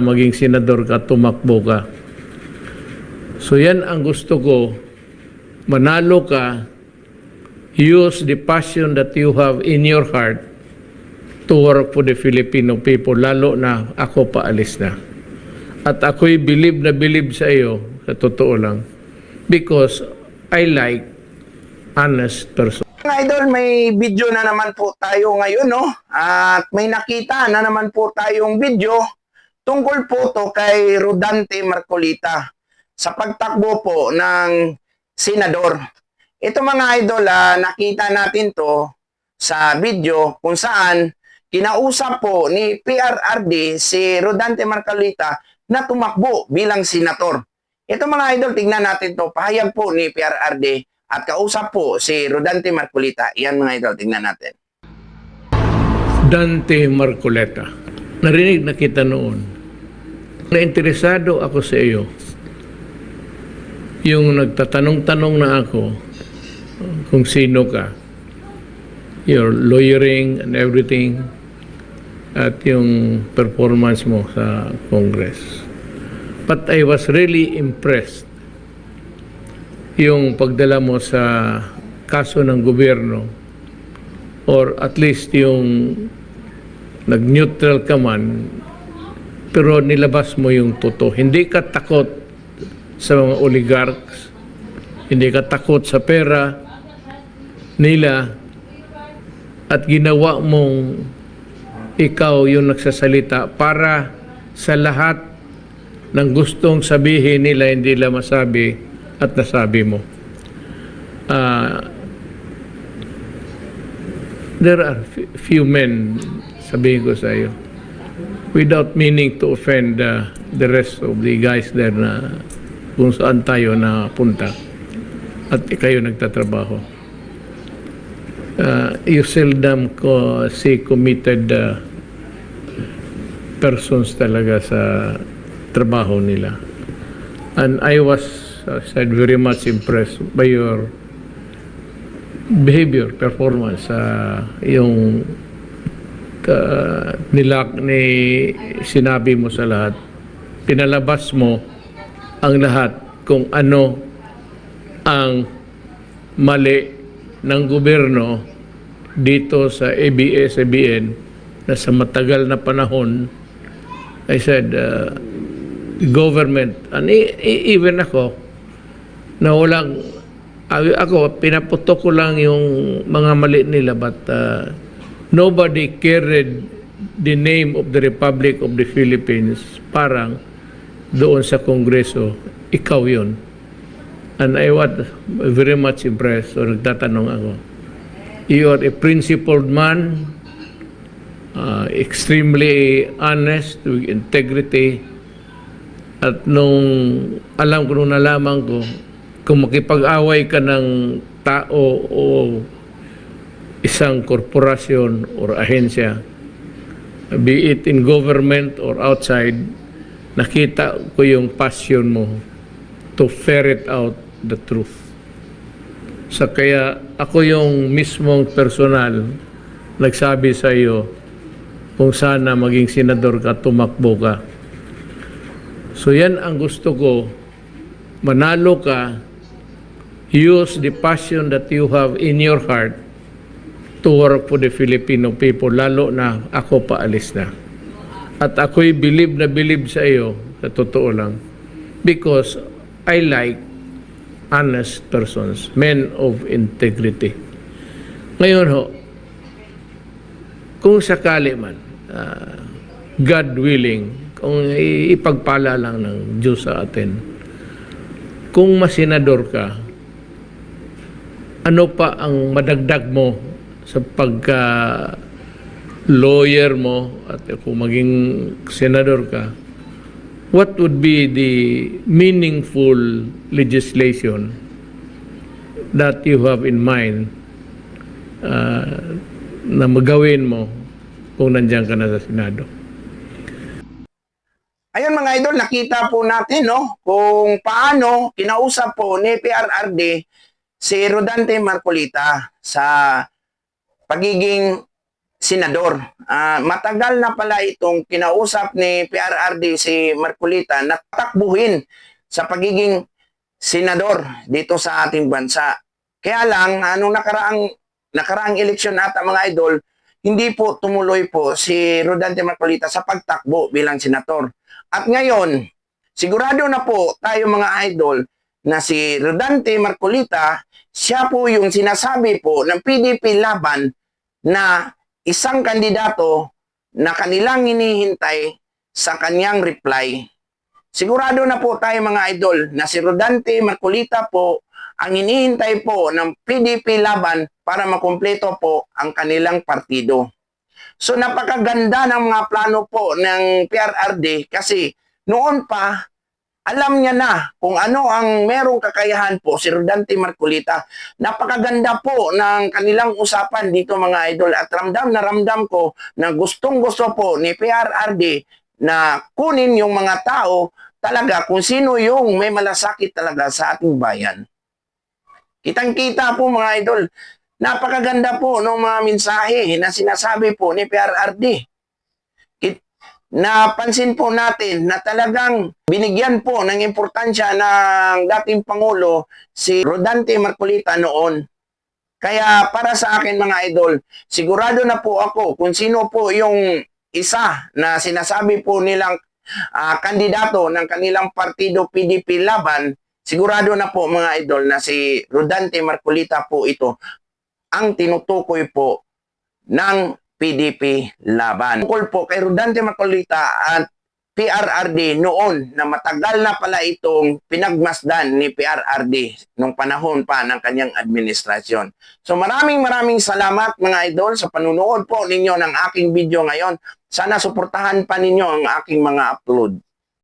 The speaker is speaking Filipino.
maging senador ka, tumakbo ka. So yan ang gusto ko, manalo ka, use the passion that you have in your heart to work for the Filipino people, lalo na ako paalis na. At ako'y believe na believe sa iyo, sa totoo lang, because I like honest person. Idol, may video na naman po tayo ngayon, no? At may nakita na naman po tayong video tungkol po to kay Rodante Marcolita sa pagtakbo po ng senador. Ito mga idol, ah, nakita natin to sa video kung saan kinausap po ni PRRD si Rodante Marcolita na tumakbo bilang senator. Ito mga idol, tignan natin to. Pahayag po ni PRRD at kausap po si Rodante Marcolita. Yan mga idol, tingnan natin. Dante Marcoleta. Narinig na kita noon. Nainteresado ako sa iyo. Yung nagtatanong-tanong na ako kung sino ka. Your lawyering and everything at yung performance mo sa Congress. But I was really impressed yung pagdala mo sa kaso ng gobyerno or at least yung nag-neutral ka man pero nilabas mo yung totoo. Hindi ka takot sa mga oligarchs, hindi ka takot sa pera nila at ginawa mong ikaw yung nagsasalita para sa lahat ng gustong sabihin nila hindi nila masabi at nasabi mo. Ah, there are few men, sabihin ko sa iyo, without meaning to offend uh, the rest of the guys there na kung saan tayo na punta at kayo nagtatrabaho. Uh, you seldom ko see committed uh, persons talaga sa trabaho nila. And I was, uh, said, very much impressed by your behavior, performance, sa yung uh, nilak ni sinabi mo sa lahat. Pinalabas mo ang lahat kung ano ang mali ng gobyerno dito sa ABS-CBN na sa matagal na panahon I said uh, government and e- e- even ako na walang ako pinaputok ko lang yung mga mali nila but uh, nobody carried the name of the Republic of the Philippines parang doon sa Kongreso. Ikaw yun. And I was very much impressed so nagtatanong ako. You are a principled man uh, extremely honest with integrity. At nung alam ko nung nalaman ko kung makipag-away ka ng tao o isang korporasyon or ahensya be it in government or outside nakita ko yung passion mo to ferret out the truth. Sa kaya ako yung mismong personal nagsabi sa iyo kung sana maging senador ka, tumakbo ka. So yan ang gusto ko, manalo ka, use the passion that you have in your heart to work for the Filipino people, lalo na ako paalis na. At ako'y believe na believe sa iyo, sa totoo lang, because I like honest persons, men of integrity. Ngayon ho, kung sakali man, ah, God willing, kung ipagpala lang ng Diyos sa atin, kung masenador ka, ano pa ang madagdag mo sa pagka lawyer mo at kung maging senador ka, what would be the meaningful legislation that you have in mind uh, na magawin mo kung nandiyan ka na sa Senado. Ayun mga idol, nakita po natin no kung paano kinausap po ni PRRD si Rodante Marcolita sa pagiging senador. Ah, matagal na pala itong kinausap ni PRRD si Marcolita na takbuhin sa pagiging senador dito sa ating bansa. Kaya lang, anong nakaraang, nakaraang eleksyon ata mga idol, hindi po tumuloy po si Rodante Marcolita sa pagtakbo bilang senator. At ngayon, sigurado na po tayo mga idol na si Rodante Marcolita, siya po yung sinasabi po ng PDP laban na isang kandidato na kanilang hinihintay sa kanyang reply. Sigurado na po tayo mga idol na si Rodante Marcolita po ang hinihintay po ng PDP laban para makumpleto po ang kanilang partido. So napakaganda ng mga plano po ng PRRD kasi noon pa alam niya na kung ano ang merong kakayahan po si Rodante Marcolita. Napakaganda po ng kanilang usapan dito mga idol at ramdam na ramdam ko na gustong gusto po ni PRRD na kunin yung mga tao talaga kung sino yung may malasakit talaga sa ating bayan. Kitang-kita po mga idol, napakaganda po ng mga mensahe na sinasabi po ni PRRD. Napansin po natin na talagang binigyan po ng importansya ng dating Pangulo si Rodante Marcolita noon. Kaya para sa akin mga idol, sigurado na po ako kung sino po yung isa na sinasabi po nilang ah, kandidato ng kanilang partido PDP laban, sigurado na po mga idol na si Rodante Marcolita po ito ang tinutukoy po ng PDP laban. Tungkol po kay Rodante Marcolita at PRRD noon na matagal na pala itong pinagmasdan ni PRRD nung panahon pa ng kanyang administrasyon. So maraming maraming salamat mga idol sa panunood po ninyo ng aking video ngayon. Sana suportahan pa ninyo ang aking mga upload.